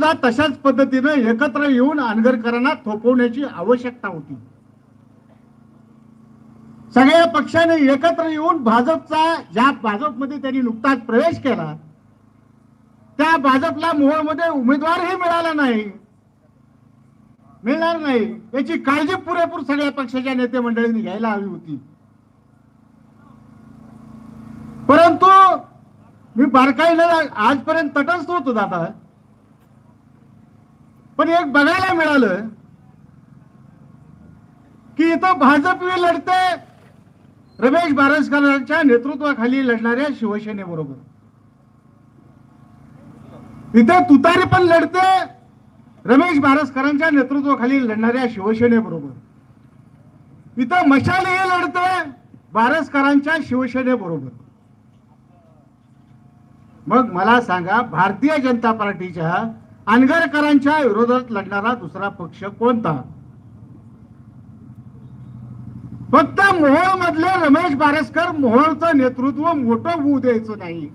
सुद्धा तशाच पद्धतीनं एकत्र येऊन अनगरकरांना थोपवण्याची आवश्यकता होती. सगळ्या पक्षाने एकत्र येऊन भाजपचा ज्या भाजपमध्ये त्यांनी नुकताच प्रवेश केला त्या भाजपला मोहोळमध्ये उमेदवारही मिळाला नाही. मिळणार नाही. याची काळजी पुरेपूर सगळ्या पक्षाच्या नेते मंडळींनी घ्यायला हवी होती. परंतु मी बारकाईला आजपर्यंत तटस्थ होतो दादा. पण एक बघायला मिळालं की इथं भाजपी लढते रमेश बारसकरांच्या नेतृत्वाखाली लढणाऱ्या शिवसेनेबरोबर इथे तुतारी पण लढते रमेश बारसकरांच्या नेतृत्वाखाली लढणाऱ्या शिवसेनेबरोबर इथं मशालही लढते बारसकरांच्या शिवसेनेबरोबर मग मला सांगा भारतीय जनता पार्टीच्या अनगरकरांच्या विरोधात लढणारा दुसरा पक्ष कोणता? फक्त मोहोळ मधले रमेश बारसकर मोहोळचं नेतृत्व मोठं होऊ द्यायचं नाही.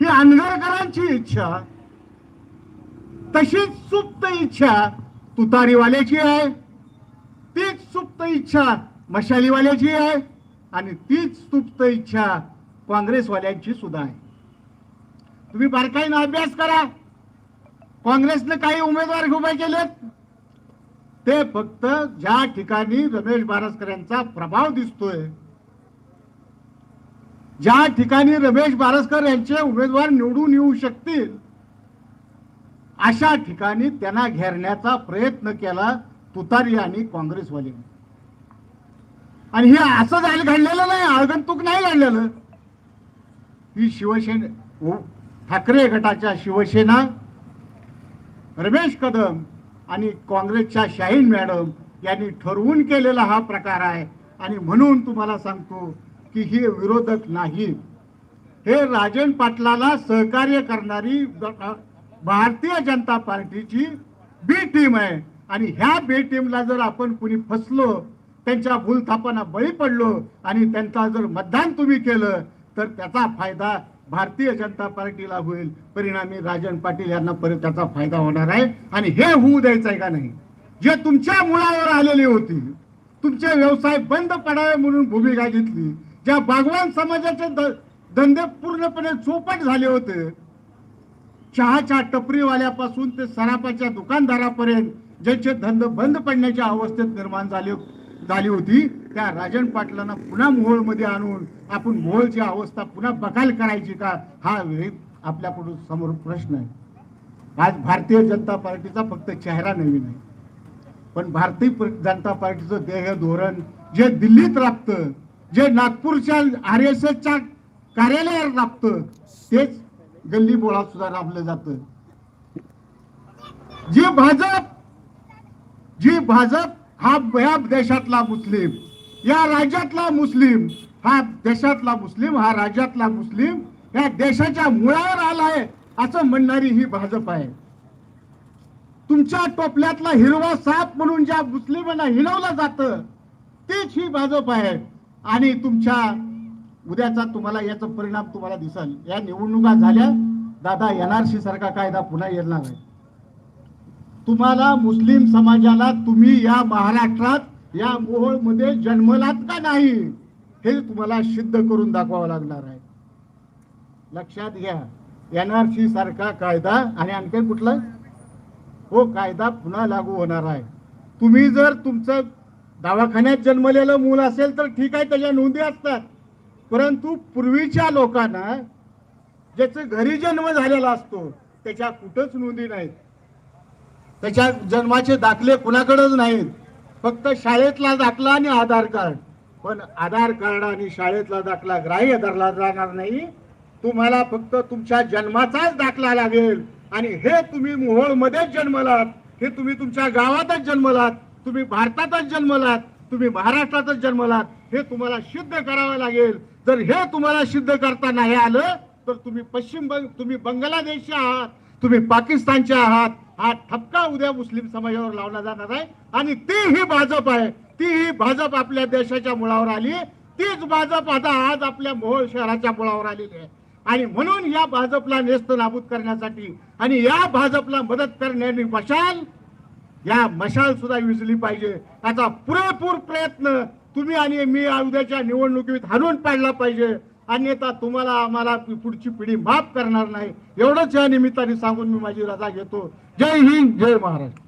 ही अनगरकरांची इच्छा तशीच सुप्त इच्छा तुतारीवाल्याची आहे तीच सुप्त इच्छा मशालीवाल्याची आहे आणि तीच सुप्त इच्छा काँग्रेसवाल्यांची सुद्धा आहे. तुम्ही बारकाईनं अभ्यास करा. काँग्रेसने काही उमेदवार उभे केलेत. ते फक्त ज्या ठिकाणी रमेश बारसकर यांचा प्रभाव दिसतोय ज्या ठिकाणी रमेश बारसकर यांचे उमेदवार निवडून येऊ शकतील अशा ठिकाणी त्यांना घेरण्याचा प्रयत्न केला तुतारी आणि काँग्रेसवाल्यांनी आणि हे असं जायला घडलेलं नाही आगंतुक नाही घडलेलं. ही शिवसेना ठाकरे गटाच्या शिवसेना रमेश कदम आणि काँग्रेसच्या शाहीन मॅडम यांनी ठरवून केलेला हा प्रकार आहे. आणि म्हणून तुम्हाला सांगतो की हे विरोधक नाही. हे राजन पाटलाला सहकार्य करणारी भारतीय जनता पार्टीची बी टीम आहे. आणि ह्या बी टीमला जर आपण कुणी फसलो त्यांच्या भूलथापांना बळी पडलो आणि त्यांचा जर मतदान तुम्ही केलं तर त्याचा फायदा भारतीय जनता पार्टीला होईल परिणामी राजन पाटील यांना परत त्याचा फायदा होणार आहे. आणि हे होऊ द्यायचं आहे का नाही? जे तुमच्या मुळावर आलेली होती तुमचे व्यवसाय बंद पडावे म्हणून भूमिका घेतली ज्या बागवान समाजाचे द- धंदे पूर्णपणे चोपट झाले होते चहाच्या टपरीवाल्यापासून ते सरापाच्या दुकानदारापर्यंत ज्यांचे धंदे बंद पडण्याच्या अवस्थेत निर्माण झाले झाली होती त्या राजन पाटलांना पुन्हा मोहोळमध्ये आणून आपण मोहोळची अवस्था पुन्हा बकाल करायची का हा आपल्याकडून समोर प्रश्न आहे. आज भारतीय जनता पार्टीचा फक्त चेहरा नवीन आहे. पण भारतीय जनता पार्टीचं ध्येय धोरण जे दिल्लीत राबतं जे नागपूरच्या आर एस एसच्या कार्यालयात राबतं तेच गल्ली बोळात सुद्धा राबलं जातं. जी भाजप जी भाजप हा या देशातला मुस्लिम या राज्यातला मुस्लिम हा देशातला मुस्लिम हा राज्यातला मुस्लिम या देशाच्या मुळावर आलाय असं म्हणणारी ही भाजप आहे. तुमच्या टोपल्यातला हिरवा साप म्हणून ज्या मुस्लिमांना हिनवलं जातं तीच ही भाजप आहे. आणि तुमच्या उद्याचा तुम्हाला याचा परिणाम तुम्हाला दिसल. या निवडणुका झाल्या दादा एनआरसी सारखा कायदा पुन्हा येणार आहे. तुम्हाला मुस्लिम समाजाला तुम्ही या महाराष्ट्रात या मोहोळमध्ये जन्मलात का नाही हे तुम्हाला सिद्ध करून दाखवावं लागणार आहे. लक्षात घ्या एनआरसी सारखा कायदा आणि आणखी कुठला? हो कायदा पुन्हा लागू होणार आहे. तुम्ही जर तुमचं दवाखान्यात जन्मलेलं मूल असेल तर ठीक आहे त्याच्या नोंदी असतात. परंतु पूर्वीच्या लोकांना ज्याचं घरी जन्म झालेला असतो त्याच्या कुठंच नोंदी नाहीत. त्याच्या जन्माचे दाखले कुणाकडेच नाहीत. फक्त शाळेतला दाखला आणि आधार कार्ड. पण आधार कार्ड आणि शाळेतला दाखला ग्राह्य धरला जाणार नाही. तुम्हाला फक्त तुमच्या जन्माचाच दाखला लागेल. आणि हे तुम्ही मोहोळमध्येच जन्मलात. हे तुम्ही तुमच्या गावातच जन्मलात. तुम्ही भारतातच जन्मलात. तुम्ही महाराष्ट्रातच जन्मलात. हे तुम्हाला सिद्ध करावं लागेल. जर हे तुम्हाला सिद्ध करता नाही आलं तर तुम्ही पश्चिम बंग तुम्ही बांगलादेशचे आहात. तुम्ही पाकिस्तानचे आहात. हा ठपका उद्या मुस्लिम समाजावर लावला जाणार आहे. आणि ती ही भाजप आहे. ती ही भाजप आपल्या देशाच्या मुळावर आली तीच भाजप आता आज आपल्या मोहोळ शहराच्या मुळावर आलेली आहे. आणि म्हणून या भाजपला नेस्त नाबूद करण्यासाठी आणि या भाजपला मदत करण्याने मशाल या मशाल सुद्धा विजली पाहिजे. याचा पुरेपूर प्रयत्न तुम्ही आणि मी उद्याच्या निवडणुकीत हाणून पाडला पाहिजे. अन्यथा तुम्हाला आम्हाला पुढची पिढी माफ करणार नाही. एवढंच या निमित्ताने सांगून मी माझी रजा घेतो. जय हिंद जय महाराष्ट्र.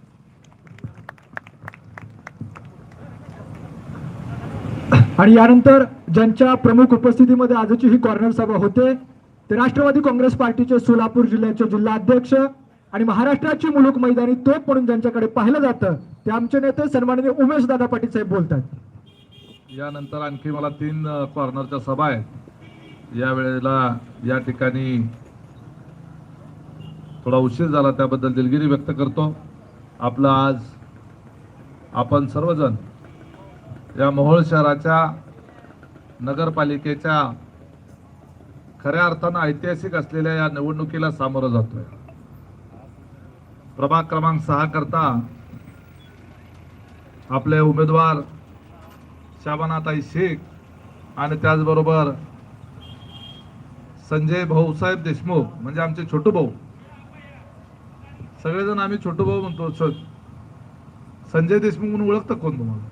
आणि यानंतर ज्यांच्या प्रमुख उपस्थितीमध्ये आजची ही कॉर्नर सभा होते ते राष्ट्रवादी काँग्रेस पार्टीचे सोलापूर जिल्ह्याचे जिल्हा अध्यक्ष आणि महाराष्ट्राची मुलूक मैदानी तोप म्हणून ज्यांच्याकडे पाहिलं जातं ते आमचे नेते सन्माननीय उमेश दादा पाटील साहेब बोलतात यानंतर आणखी मला तीन कॉर्नरच्या सभा आहेत. या वेळेला या ठिकाणी थोडा उशीर झाला त्याबद्दल दिलगिरी व्यक्त करतो. आपलं आज आपण सर्वजण या मोहोळ शहराच्या नगरपालिकेच्या खऱ्या अर्थानं ऐतिहासिक असलेल्या या निवडणुकीला सामोरं जातोय. प्रभाग क्रमांक सहा करता आपले उमेदवार शाबानाताई शेख आणि त्याचबरोबर संजय भाऊसाहेब देशमुख म्हणजे आमचे छोटू भाऊ. सगळेजण आम्ही छोटू भाऊ म्हणतो संजय देशमुख म्हणून ओळखतं कोण तुम्हाला?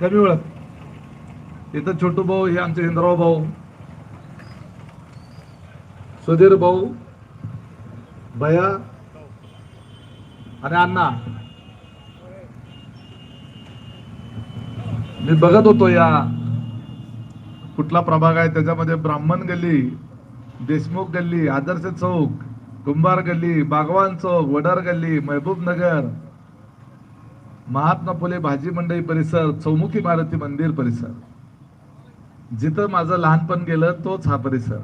कमी ओळख. इथं छोटू भाऊ हे आमचे इंद्राव भाऊ. सुधीर भाऊ भया आणि अण्णा. मी बघत होतो या कुठला प्रभाग आहे? त्याच्यामध्ये ब्राह्मण गल्ली देशमुख गल्ली आदर्श चौक कुंभार गल्ली बागवान चौक वडार गल्ली महबूब नगर महात्मा फुले भाजी मंडई परिसर चौमुखी मारुती मंदिर परिसर. जिथं माझं लहानपण गेलं तोच हा परिसर.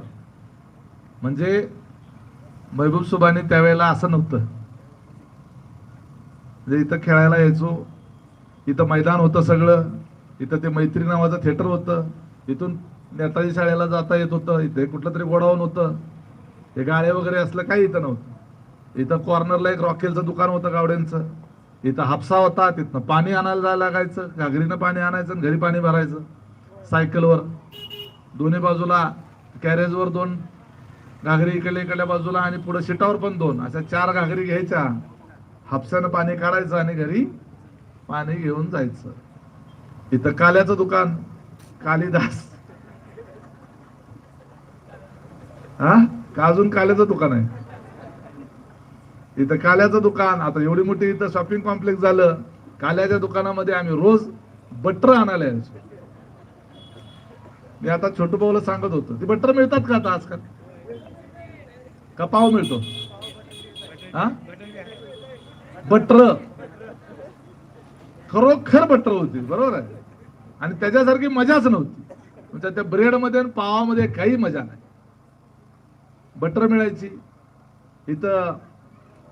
म्हणजे महबूब सुबानी त्यावेळेला असं नव्हतं. म्हणजे इथं खेळायला यायचो इथं मैदान होतं सगळं इथं ते मैत्री नावाचं थिएटर होतं. इथून नेताजी शाळेला जाता येत होतं इथे कुठलं तरी गोडाऊन होतं. हे गाळे वगैरे असलं काही इथं नव्हतं. इथं कॉर्नरला एक रॉकेलचं दुकान होतं गावड्यांचं. इथं हापसा होता तिथनं पाणी आणायला जायला लागायचं घागरीनं पाणी आणायचं आणि घरी पाणी भरायचं. सायकलवर. दोन्ही बाजूला कॅरेजवर दोन घागरी इकडल्या इकडल्या बाजूला आणि पुढे शिटावर पण दोन. अशा चार घागरी घ्यायच्या. हापसानं पाणी काढायचं आणि घरी पाणी घेऊन जायचं. इथं काल्याचं दुकान. कालिदास. हा? का अजून काल्याचं दुकान आहे. इथं काल्याचं दुकान आता एवढी मोठी इथं शॉपिंग कॉम्प्लेक्स झालं. काल्याच्या दुकानामध्ये आम्ही रोज बटर आणायला यायचो. मी आता छोटू भाऊला सांगत होतो ते बटर मिळतात का आता आजकाल? का पाव मिळतो? हा? बटर. खरोखर बटर होती बरोबर आहे. आणि त्याच्यासारखी मजाच नव्हती. म्हणजे त्या ब्रेडमध्ये आणि पावामध्ये काही मजा नाही. बटर मिळायची. इथं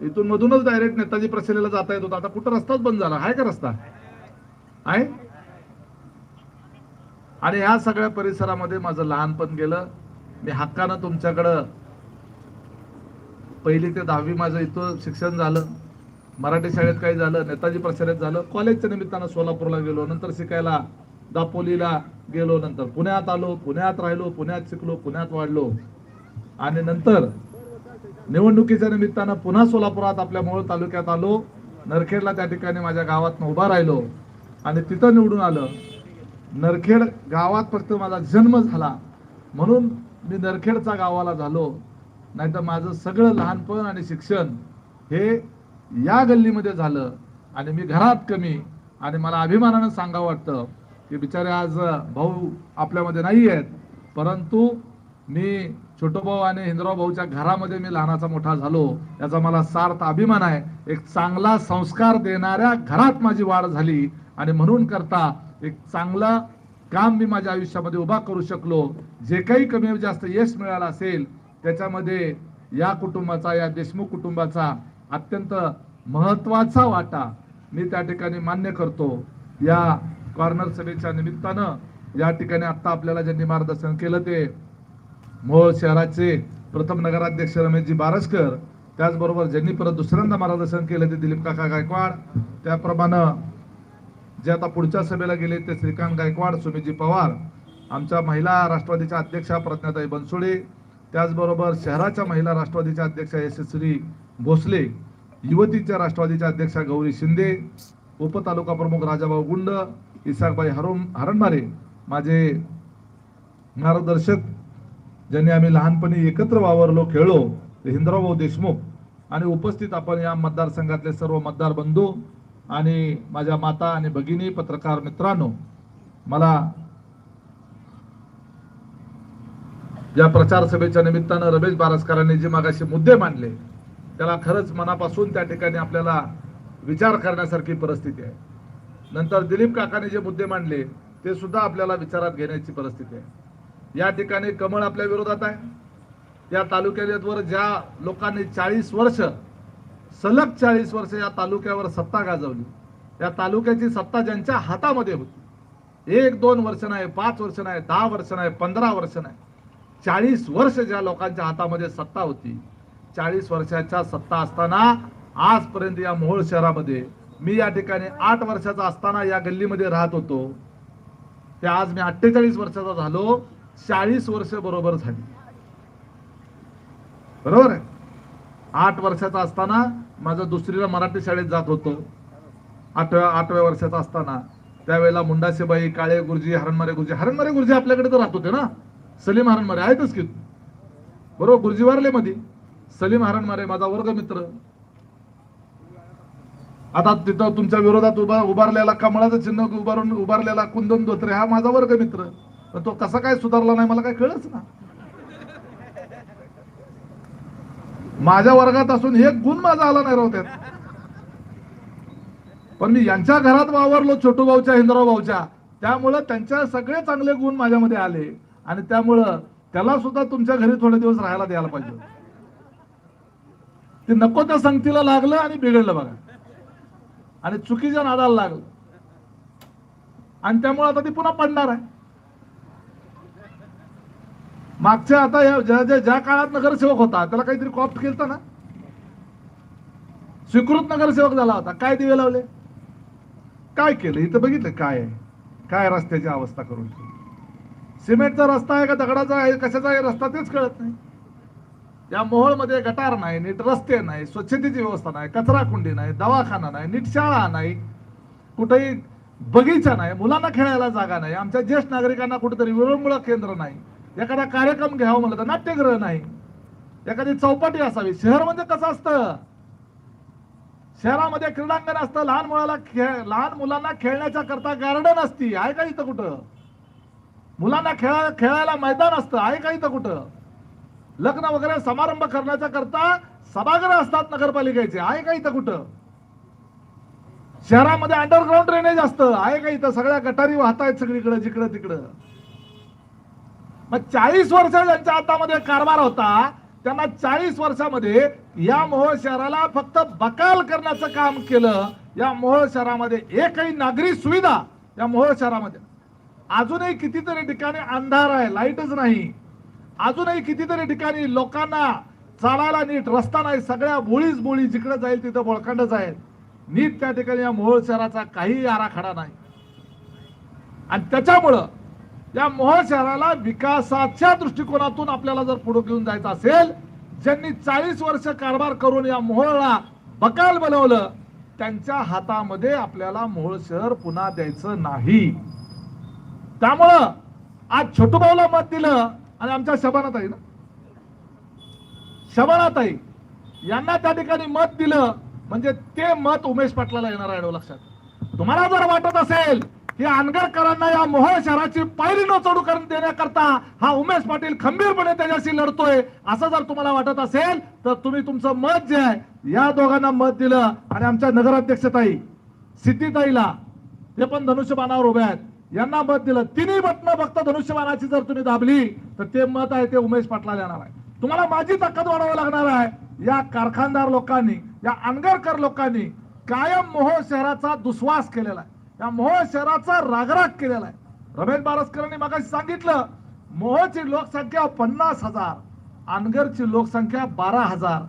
इथून मधूनच डायरेक्ट नेताजी प्रसेलेला जाता येत होता. आता कुठं रस्ताच बंद झाला. आहे का रस्ता? आहे? आणि ह्या सगळ्या परिसरामध्ये माझं लहानपण गेलं. मी हक्कानं तुमच्याकडं पहिली ते दहावी माझं इथं शिक्षण झालं. मराठी शाळेत काही झालं. नेताजी प्रशालेत झालं. कॉलेजच्या निमित्तानं सोलापूरला गेलो. नंतर शिकायला दापोलीला गेलो नंतर. पुण्यात आलो पुण्यात राहिलो पुण्यात शिकलो पुण्यात वाढलो. आणि नंतर निवडणुकीच्या निमित्तानं पुन्हा सोलापुरात आपल्या मूळ तालुक्यात आलो. नरखेडला त्या ठिकाणी माझ्या गावात उभा राहिलो. आणि तिथं निवडून आलं. नरखेड गावात फक्त माझा जन्म झाला. म्हणून मी नरखेडचा गावाला झालो. नाहीतर माझं सगळं लहानपण आणि शिक्षण हे या गल्लीमध्ये झालं. आणि मी घरात कमी आणि मला अभिमानानं सांगावं वाटतं. की बिचारे आज भाऊ आपल्यामध्ये नाही आहेत. परंतु मी छोटो भाऊ आणि हिंदराव भाऊच्या घरामध्ये मी लहानाचा मोठा झालो. याचा मला सार्थ अभिमान आहे. एक चांगला संस्कार देणाऱ्या घरात माझी वाढ झाली. आणि म्हणून करता एक चांगलं काम मी माझ्या आयुष्यामध्ये उभा करू शकलो. जे काही कमी जास्त यश मिळालं असेल त्याच्यामध्ये या कुटुंबाचा या देशमुख कुटुंबाचा अत्यंत महत्त्वाचा वाटा मी त्या ठिकाणी मान्य करतो. या कॉर्नर सभेच्या निमित्तानं या ठिकाणी आता आपल्याला ज्यांनी मार्गदर्शन केलं ते मोहोळ शहराचे प्रथम नगराध्यक्ष रमेशजी बारसकर त्याचबरोबर ज्यांनी परत दुसऱ्यांदा मार्गदर्शन केलं ते दिलीप काका गायकवाड त्याप्रमाणे जे आता पुढच्या सभेला गेले ते श्रीकांत गायकवाड सुमितजी पवार आमच्या महिला राष्ट्रवादीच्या अध्यक्षा प्रज्ञाताई बनसोडे त्याचबरोबर शहराच्या महिला राष्ट्रवादीच्या अध्यक्षा यशस्वी भोसले युवतीच्या राष्ट्रवादीच्या अध्यक्षा गौरी शिंदे उपतालुका प्रमुख राजाभाऊ गुंड इसाकबाई हरुम हरणमारे माझे मार्गदर्शक ज्यांनी आम्ही लहानपणी एकत्र वावरलो खेळलो ते हिंद्राभाऊ देशमुख. आणि उपस्थित आपण या मतदारसंघातले सर्व मतदार बंधू आणि माझ्या माता आणि भगिनी पत्रकार मित्रांनो मला या प्रचार सभेच्या निमित्तानं रमेश बारसकरांनी जे मागाशी मुद्दे मांडले त्याला खरंच मनापासून त्या ठिकाणी आपल्याला विचार करण्यासारखी परिस्थिती आहे. नंतर दिलीप काकाने जे मुद्दे मांडले ते सुद्धा आपल्याला विचारात घेण्याची परिस्थिती आहे. या ठिकाणी कमळ आपल्या विरोधात आहे. या तालुक्यावर ज्या लोकांनी चाळीस वर्ष सलग चाळीस वर्ष या तालुक्यावर सत्ता गाजवली या तालुक्याची सत्ता ज्यांच्या हातामध्ये होती एक दोन वर्ष नाही पाच वर्ष नाही दहा वर्ष नाही पंधरा वर्ष नाही चाळीस वर्ष ज्या लोकांच्या हातामध्ये सत्ता होती चाळीस वर्षाच्या सत्ता असताना आजपर्यंत या मोहोळ शहरामध्ये मी या ठिकाणी आठ वर्षाचा असताना या गल्लीमध्ये राहत होतो. ते आज मी अठ्ठेचाळीस वर्षाचा झालो. चाळीस वर्ष बरोबर झाली. बरोबर आहे? आठ वर्षाचा असताना माझं दुसरीला मराठी शाळेत जात होतो. आठव्या आठव्या वर्षाचा असताना. त्यावेळेला मुंडासेबाई काळे गुरुजी हरणमारे गुरुजी हरणमारे गुरुजी आपल्याकडे तर राहत होते ना? सलीम हरणमारे आहेतच की बरोबर गुरुजी वारले मध्ये सलीम हरणमारे माझा वर्ग मित्र आता तिथं तुमच्या विरोधात उभा उभारलेला कमळाचं चिन्ह उभारून उभारलेला कुंदन धोत्रे हा माझा वर्ग मित्र. पण तो कसा काय सुधारला नाही मला काय कळच ना. माझ्या वर्गात असून हे गुण माझा आला नाही राहत्यात पण मी यांच्या घरात वावरलो छोटू भाऊच्या हिंदराव भाऊच्या त्यामुळं त्यांच्या सगळे चांगले गुण माझ्यामध्ये आले. आणि त्यामुळं त्याला सुद्धा तुमच्या घरी थोडे दिवस राहायला द्यायला पाहिजे ते नको त्या संगतीला लागलं आणि बिघडलं बघा. आणि चुकीच्या नादाला लागलं. आणि त्यामुळे आता ती पुन्हा पडणार आहे. मागच्या आता या ज्या ज्या ज्या काळात नगरसेवक होता त्याला काहीतरी कॉप्ट केलं ना? स्वीकृत नगरसेवक झाला होता. काय दिवे लावले? काय केलं? इथं बघितलं काय आहे? काय रस्त्याची अवस्था करून सिमेंटचा रस्ता आहे का दगडाचा आहे? कशाचा आहे? रस्ता तेच कळत नाही. या मोहोळमध्ये गटार नाही नीट रस्ते नाही स्वच्छतेची व्यवस्था नाही कचरा कुंडी नाही दवाखाना नाही नीट शाळा नाही कुठेही बगीचा नाही मुलांना खेळायला जागा नाही आमच्या ज्येष्ठ नागरिकांना कुठेतरी विरंगुळा केंद्र नाही एखादा कार्यक्रम घ्यावा म्हणलं तर नाट्यगृह नाही एखादी चौपाटी असावी. शहर म्हणजे कसं असतं? शहरामध्ये क्रीडांगण असतं लहान मुलाला खेळ लहान मुलांना खेळण्याच्या करता गार्डन असती आहे का इथं कुठं? मुलांना खेळा खेळायला मैदान असतं आहे का इथं कुठं? लग्न वगैरे समारंभ करण्याच्या करता सभागृह असतात नगरपालिकेचे. आहे का इथं कुठं? शहरामध्ये अंडरग्राऊंड ड्रेनेज असतं. आहे का इथं? सगळ्या गटारी वाहत आहेत सगळीकडे जिकडं तिकडं. मग चाळीस वर्ष ज्यांच्या हातामध्ये कारभार होता त्यांना चाळीस वर्षामध्ये या मोहोळ शहराला फक्त बकाल करण्याचं काम केलं. या मोहोळ शहरामध्ये एकही नागरी सुविधा या मोहोळ शहरामध्ये. अजूनही कितीतरी ठिकाणी अंधार आहे लाईटच नाही. अजूनही कितीतरी ठिकाणी लोकांना चालायला नीट रस्ता नाही सगळ्या बोळीच बोळी जिकडे जाईल तिथं बळखंडच आहेत नीट त्या ठिकाणी या मोहोळ शहराचा काही आराखडा नाही. आणि त्याच्यामुळं या मोहोळ शहराला विकासाच्या दृष्टिकोनातून आपल्याला जर पुढे घेऊन जायचं असेल ज्यांनी चाळीस वर्ष कारभार करून या मोहोळला बकाल बनवलं त्यांच्या हातामध्ये आपल्याला मोहोळ शहर पुन्हा द्यायचं नाही. त्यामुळं आज छोटू भाऊला मत दिलं आणि आमच्या शबानात आहे ना. शबानाताई यांना त्या ठिकाणी मत दिलं म्हणजे ते मत उमेश पाटलाला येणार आहे लक्षात. तुम्हाला जर वाटत असेल की अनगरकरांना या मोहोळ शहराची पायरी न चढू करून देण्याकरता हा उमेश पाटील खंबीरपणे त्याच्याशी लढतोय असं जर तुम्हाला वाटत असेल तर तुम्ही तुमचं मत जे आहे या दोघांना मत दिलं. आणि आमच्या नगराध्यक्षताई सिद्धीताईला ते पण धनुष्यबाणावर उभे आहेत. यांना मत दिलं. तिन्ही मत फक्त धनुष्यबाणाची जर तुम्ही दाबली तर ते मत आहे ते उमेश पाटला येणार आहे. तुम्हाला माझी ताकद वाढवावी लागणार आहे. या कारखानदार लोकांनी या अनगरकर लोकांनी कायम मोहोळ शहराचा दुस्वास केलेला आहे. या मोहोळ शहराचा रागराग केलेला आहे. रमेश बारसकरांनी मागाशी सांगितलं मोहोळची लोकसंख्या पन्नास हजार अनगरची लोकसंख्या बारा हजार.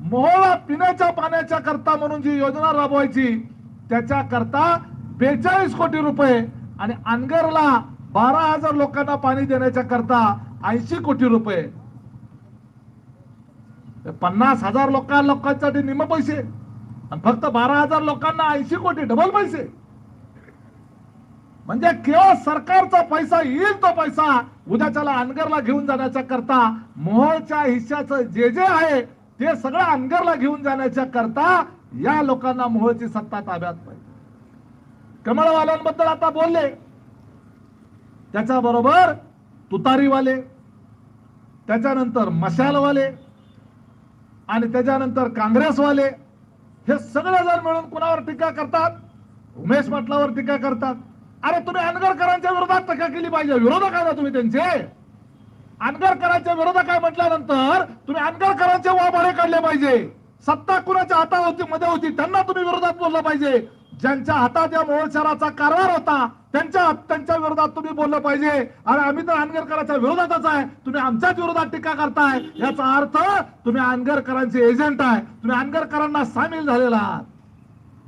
मोहळा पिण्याच्या पाण्याच्या करता म्हणून जी योजना राबवायची त्याच्या करता बेचाळीस कोटी रुपये आणि अनगरला बारा हजार लोकांना पाणी देण्याच्या करता ऐंशी कोटी रुपये. पन्नास हजार लोकां लोकांसाठी निम पैसे. आणि फक्त बारा हजार लोकांना ऐंशी कोटी डबल पैसे. म्हणजे केवळ सरकारचा पैसा येईल तो पैसा उद्याच्याला अनगरला घेऊन जाण्याच्या करता मोहळच्या हिश्श्याचं जे जे आहे ते सगळं अनगरला घेऊन जाण्याच्या करता या लोकांना मोहळची सत्ता ताब्यात पाहिजे कमळवाल्यांबद्दल आता बोलले. त्याच्याबरोबर तुतारीवाले त्याच्यानंतर मशालवाले आणि त्याच्यानंतर काँग्रेसवाले हे सगळे जण मिळून कुणावर टीका करतात? उमेश पाटलावर टीका करतात. अरे तुम्ही अनगरकरांच्या विरोधात टीका केली पाहिजे. विरोधक आहे ना तुम्ही त्यांचे? अनगरकरांच्या विरोधक आहे म्हटल्यानंतर तुम्ही अनगरकरांचे वाभाडे काढले पाहिजे. सत्ता कुणाच्या हातावरती मध्ये होती त्यांना तुम्ही विरोधात बोललं पाहिजे. ज्यांच्या हातात या मोहोळ कारभार होता त्यांच्या त्यांच्या विरोधात तुम्ही बोललं पाहिजे. अरे आम्ही तर अनगरकरांच्या विरोधातच आहे. तुम्ही आमच्याच विरोधात टीका करताय. याचा अर्थ तुम्ही आनगरकरांचे एजंट आहे. तुम्ही आनगरकरांना सामील झालेला आहात.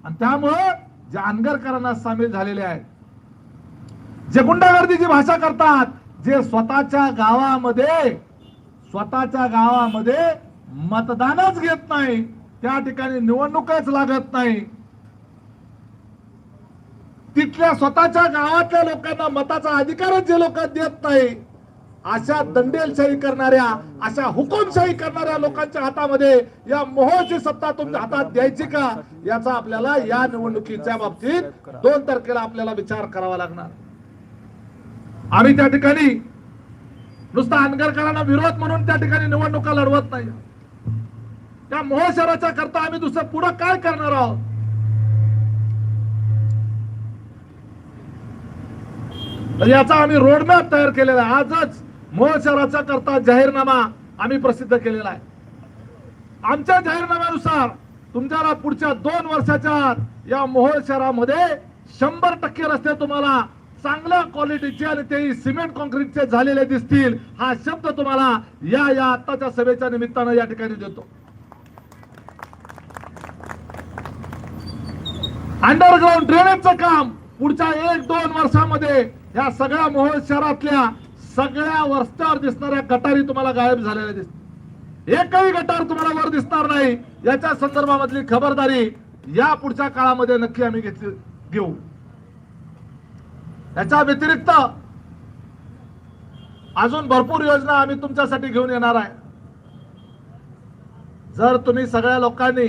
आणि त्यामुळं जे अनगरकरांना सामील झालेले आहेत जे गुंडागर्दीची भाषा करतात जे स्वतःच्या गावामध्ये स्वतःच्या गावामध्ये मतदानच घेत नाही. त्या ठिकाणी निवडणूकच लागत नाही. तिथल्या स्वतःच्या गावातल्या लोकांना मताचा अधिकारच जे लोक देत नाही अशा दंडेलशाही करणाऱ्या अशा हुकुमशाही करणाऱ्या लोकांच्या हातामध्ये या मोहची सत्ता तुमच्या हातात द्यायची का? याचा आपल्याला या निवडणुकीच्या बाबतीत दोन तारखेला आपल्याला विचार करावा लागणार. आम्ही त्या ठिकाणी नुसता अनगरकरांना विरोध म्हणून त्या ठिकाणी निवडणुका लढवत नाही. त्या मोह शहराच्या करता आम्ही दुसरं पुढं काय करणार आहोत? याचा आम्ही रोडमॅप तयार केलेला आहे. आजच मोह शहराचा करता जाहीरनामा आम्ही प्रसिद्ध केलेला आहे. आमच्या जाहीरनाम्यानुसार तुमच्याला पुढच्या दोन वर्षाच्या आत या मोहोळ शहरामध्ये शंभर टक्के रस्ते तुम्हाला चांगल्या क्वालिटीचे आणि तेही सिमेंट कॉन्क्रीटचे झालेले दिसतील हा शब्द तुम्हाला या या आत्ताच्या सभेच्या निमित्तानं या ठिकाणी देतो. अंडरग्राऊंड ड्रेनेजचं काम पुढच्या एक दोन वर्षामध्ये या सगळ्या मोहोळ शहरातल्या सगळ्या रस्त्यावर दिसणाऱ्या गटारी तुम्हाला गायब झालेल्या दिसत एकही गटार तुम्हाला वर दिसणार नाही. याच्या संदर्भामधली खबरदारी या पुढच्या काळामध्ये नक्की आम्ही घेतली घेऊ. याच्या व्यतिरिक्त अजून भरपूर योजना आम्ही तुमच्यासाठी घेऊन येणार आहे. जर तुम्ही सगळ्या लोकांनी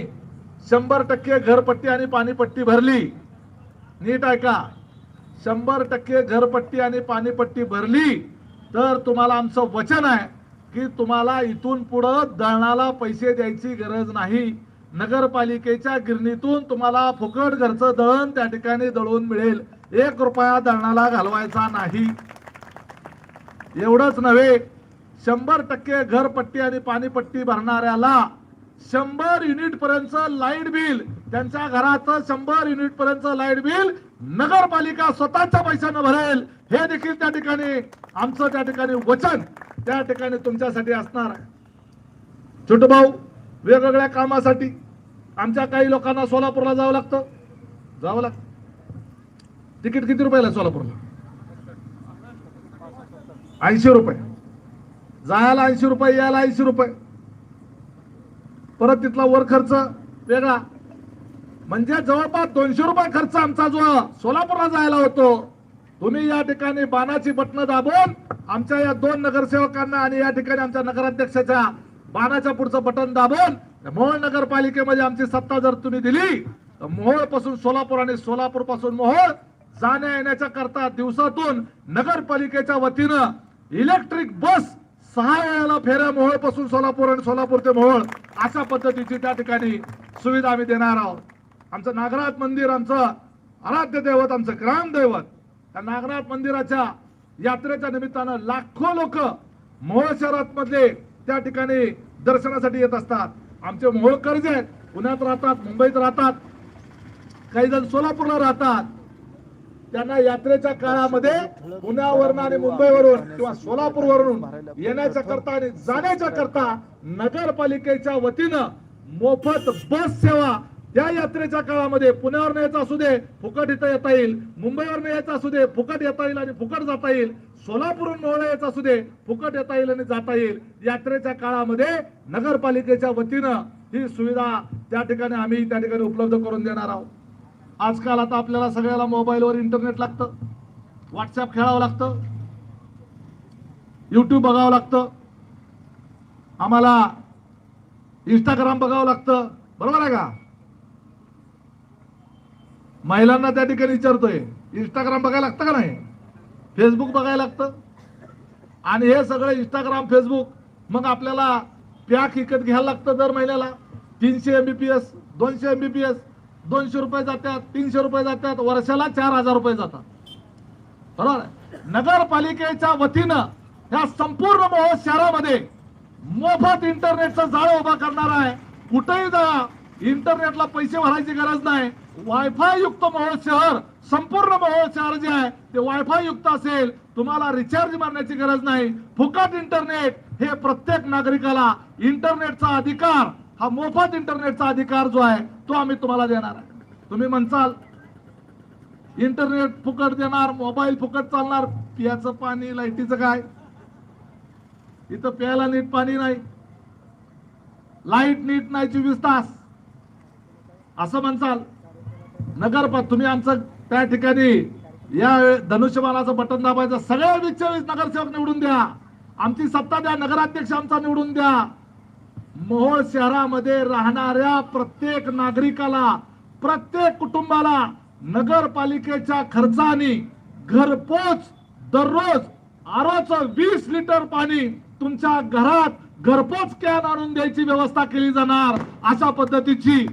शंभर टक्के घरपट्टी आणि पाणीपट्टी भरली नीट ऐका. शंभर टक्के घरपट्टी आणि पाणीपट्टी भरली तर तुम्हाला आमचं वचन आहे की तुम्हाला इथून पुढं दळणाला पैसे द्यायची गरज नाही. नगरपालिकेच्या गिरणीतून तुम्हाला फुकट घरचं दळण त्या ठिकाणी दळून मिळेल. एक रुपया दळणाला घालवायचा नाही. एवढंच नव्हे शंभर टक्के घरपट्टी आणि पाणीपट्टी भरणाऱ्याला शंभर युनिट पर्यंत लाइट बिल त्यांच्या घराचं शंभर युनिट पर्यंत लाइट बिल नगरपालिका स्वतःच्या पैशानं भरेल हे देखील त्या ठिकाणी आमचं त्या ठिकाणी वचन त्या ठिकाणी तुमच्यासाठी असणार आहे. छोटू भाऊ वेगवेगळ्या कामासाठी आमच्या काही लोकांना सोलापूरला जावं लागतं. जावं लागतं. तिकीट किती रुपयाला सोलापूरला? ऐंशी रुपये. जायला ऐंशी रुपये यायला ऐंशी रुपये. परत तिथला वर खर्च वेगळा. म्हणजे जवळपास दोनशे रुपये खर्च आमचा जो सोलापूरला जायला होतो. तुम्ही या ठिकाणी बाणाची बटणं दाबून आमच्या या दोन नगरसेवकांना आणि या ठिकाणी आमच्या नगराध्यक्षाच्या बाणाच्या पुढचं बटन दाबून मोहोळ नगरपालिकेमध्ये आमची सत्ता जर तुम्ही दिली तर मोहोळपासून सोलापूर आणि सोलापूरपासून मोहोळ जाण्या येण्याच्या करता दिवसातून नगरपालिकेच्या वतीनं इलेक्ट्रिक बस सहा वेळेला फेऱ्या मोहोळपासून सोलापूर आणि सोलापूर ते मोहोळ अशा पद्धतीची त्या ठिकाणी सुविधा आम्ही देणार आहोत. आमचं नागनाथ मंदिर आमचं आराध्य दैवत आमचं ग्रामदैवत त्या नागनाथ मंदिराच्या यात्रेच्या निमित्तानं लाखो लोक मोहोळ शहरात मधले त्या ठिकाणी दर्शनासाठी येत असतात. आमचे मोहोळकर जे आहेत. पुण्यात राहतात मुंबईत राहतात काही जण सोलापूरला राहतात. त्यांना यात्रेच्या काळामध्ये पुण्यावरून आणि मुंबईवरून किंवा सोलापूरवरून येण्याच्या करता आणि जाण्याच्या करता नगरपालिकेच्या वतीनं मोफत बस सेवा या यात्रेच्या काळामध्ये पुण्यावर यायचं असू दे फुकट इथं येता येईल. मुंबईवर यायचं असू दे फुकट येता येईल आणि फुकट जाता येईल. सोलापूरहून मोहळा यायचं असू दे फुकट येता येईल आणि जाता येईल. यात्रेच्या काळामध्ये नगरपालिकेच्या वतीनं ही सुविधा त्या ठिकाणी आम्ही त्या ठिकाणी उपलब्ध करून देणार आहोत. आजकाल आता आपल्याला सगळ्याला मोबाईलवर इंटरनेट लागतं. व्हॉट्सअप खेळावं लागतं. युट्यूब बघावं लागतं. आम्हाला इंस्टाग्राम बघावं लागतं. बरोबर आहे का? महिलांना त्या ठिकाणी विचारतोय इंस्टाग्राम बघायला लागतं का नाही? फेसबुक बघायला लागतं. आणि हे सगळं इंस्टाग्राम फेसबुक मग आपल्याला पॅक विकत घ्यायला लागतं दर महिन्याला. तीनशे एम बी पी एस दोनशे एम बी पी एस दोनशे रुपये जातात तीनशे रुपये जातात वर्षाला चार हजार रुपये जातात. बरोबर नगरपालिकेच्या वतीनं ह्या संपूर्ण मोहोळ शहरामध्ये मोफत इंटरनेटचं जाळं उभा करणार आहे. कुठेही जा इंटरनेटला पैसे भरायची गरज नाही. वायफाय युक्त मोहोळ शहर संपूर्ण मोहोळ शहर जे आहे ते वायफाय युक्त असेल तुम्हाला रिचार्ज मारण्याची गरज नाही. फुकट इंटरनेट हे प्रत्येक नागरिकाला इंटरनेटचा अधिकार हा मोफत इंटरनेटचा अधिकार जो आहे तो आम्ही तुम्हाला देणार आहे. तुम्ही म्हणसाल इंटरनेट फुकट देणार मोबाईल फुकट चालणार पियाचं पाणी लाईटीचं काय? इथं प्यायला नीट पाणी नाही. लाइट नीट नाही चोवीस तास. असं म्हणसाल नगर तुम्ही आमचं त्या ठिकाणी या धनुष्यबाणाचं बटन दाबायचं. सगळ्या वीस चोवीस नगरसेवक निवडून द्या. आमची सत्ता द्या नगराध्यक्ष आमचा निवडून द्या. मोहोळ शहरामध्ये राहणाऱ्या प्रत्येक नागरिकाला प्रत्येक कुटुंबाला नगरपालिकेच्या खर्चाने घरपोच दररोज आरोचं वीस लिटर पाणी तुमच्या घरात घरपोच कॅन आणून द्यायची व्यवस्था केली जाणार अशा पद्धतीची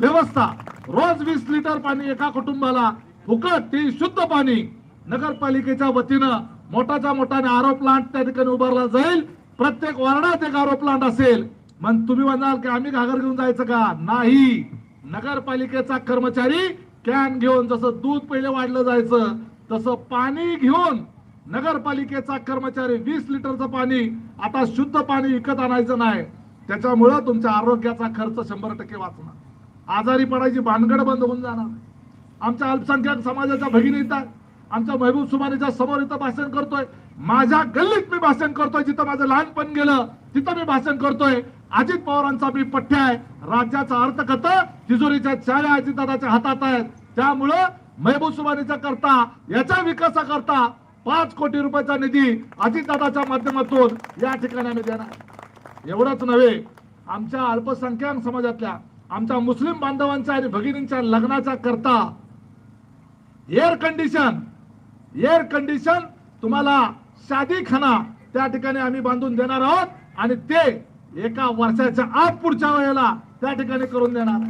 व्यवस्था. रोज वीस लिटर पाणी एका कुटुंबाला फुकट ते शुद्ध पाणी. नगरपालिकेच्या वतीनं मोठाच्या मोठाने आरो प्लांट त्या ठिकाणी उभारला जाईल. प्रत्येक वार्डात एक आरो प्लांट असेल. मग तुम्ही म्हणाल की आम्ही घागर घेऊन जायचं का? नाही. नगरपालिकेचा कर्मचारी कॅन घेऊन जसं दूध पहिले वाढलं जायचं तसं पाणी घेऊन नगरपालिकेचा कर्मचारी वीस लिटरचं पाणी आता शुद्ध पाणी विकत आणायचं नाही. त्याच्यामुळं तुमच्या आरोग्याचा खर्च शंभर टक्के वाचणार. आजारी पडायची भानगड बंद होऊन जाणार. आमच्या अल्पसंख्याक समाजाच्या भगिनी येतात आमच्या महबूब सुमानीच्या समोर इथं भाषण करतोय. माझ्या गल्लीत मी भाषण करतोय जिथं माझं लहानपण गेलं तिथं मी भाषण करतोय. अजित पवारांचा मी पठ्य आहे. राज्याचा अर्थकर्ता तिजोरीच्या चाऱ्या अजितदादाच्या हातात आहेत. त्यामुळं महबूब सुमानीचा करता याच्या विकासाकरता पाच कोटी रुपयाचा निधी अजितदादाच्या माध्यमातून या ठिकाणी आम्ही देणार. एवढंच नव्हे आमच्या अल्पसंख्याक समाजातल्या आमच्या मुस्लिम बांधवांचा आणि भगिनींच्या लग्नाचा करता. एअर कंडिशन एअर कंडिशन तुम्हाला शादी खाना त्या ठिकाणी आम्ही बांधून देणार आहोत आणि ते एका वर्षाच्या आत पुढच्या वेळेला त्या ठिकाणी करून देणार.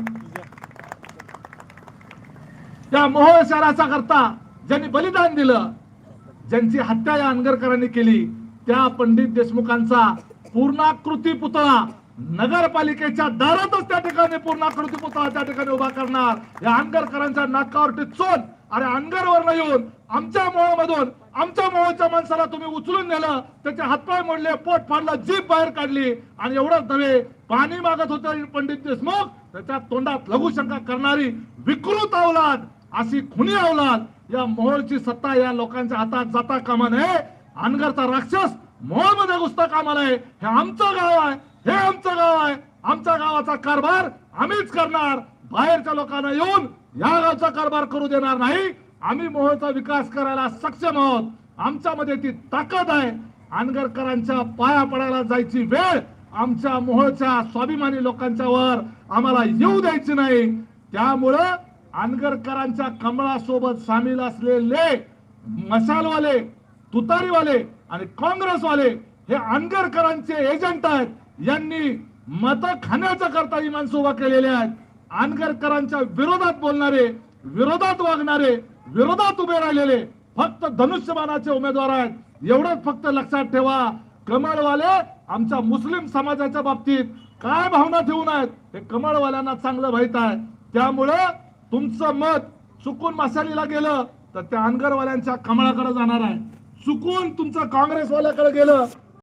त्या मोहोळ शहराचा करता ज्यांनी बलिदान दिलं ज्यांची हत्या या अनगरकरांनी केली त्या पंडित देशमुखांचा पूर्णाकृती पुतळा नगरपालिकेच्या दारातच त्या ठिकाणी पूर्ण आकृती पुतळा त्या ठिकाणी उभा करणार. या अनगरकरांच्या नाकावरती चोन अरे अनगरवर येऊन आमच्या मोहमधून आमच्या मोहच्या माणसाला तुम्ही उचलून नेलं त्याचे हातपाय मोडले पोट फाडलं जीप बाहेर काढली. आणि एवढंच नव्हे पाणी मागत होते पंडित देशमुख त्याच्या तोंडात लघुशंका करणारी विकृत अवलाद अशी खुनी अवलाद या मोहोळची सत्ता या लोकांच्या हातात जाता कामा नये. अनगरचा राक्षस मोहोळमध्ये घुसता कामा नये. हे आमचं गाव आहे. हे आमचं गाव आहे. आमच्या गावाचा कारभार आम्हीच करणार. बाहेरच्या लोकांना येऊन या गावचा कारभार करू देणार नाही. आम्ही मोहोळचा विकास करायला सक्षम आहोत. आमच्यामध्ये ती ताकद आहे. अनगरकरांच्या पाया पडायला जायची वेळ आमच्या मोहोळच्या स्वाभिमानी लोकांच्या वर आम्हाला येऊ द्यायची नाही. त्यामुळं अनगरकरांच्या कमळासोबत सामील असलेले मशालवाले तुतारीवाले आणि काँग्रेसवाले हे अनगरकरांचे एजंट आहेत. यांनी मत खाण्याच्या करता ही माणसं उभा केलेले आहेत. आनगरकरांच्या विरोधात बोलणारे विरोधात वागणारे विरोधात उभे राहिलेले फक्त धनुष्यबाणाचे उमेदवार आहेत. एवढंच फक्त लक्षात ठेवा. कमळवाले आमच्या मुस्लिम समाजाच्या बाबतीत काय भावना ठेवून आहेत हे कमळवाल्यांना चांगलं माहीत आहे. त्यामुळे तुमचं मत चुकून मासालीला गेलं तर त्या अनगरवाल्यांच्या कमळाकडे जाणार आहे. चुकून तुमचं काँग्रेसवाल्याकडे गेलं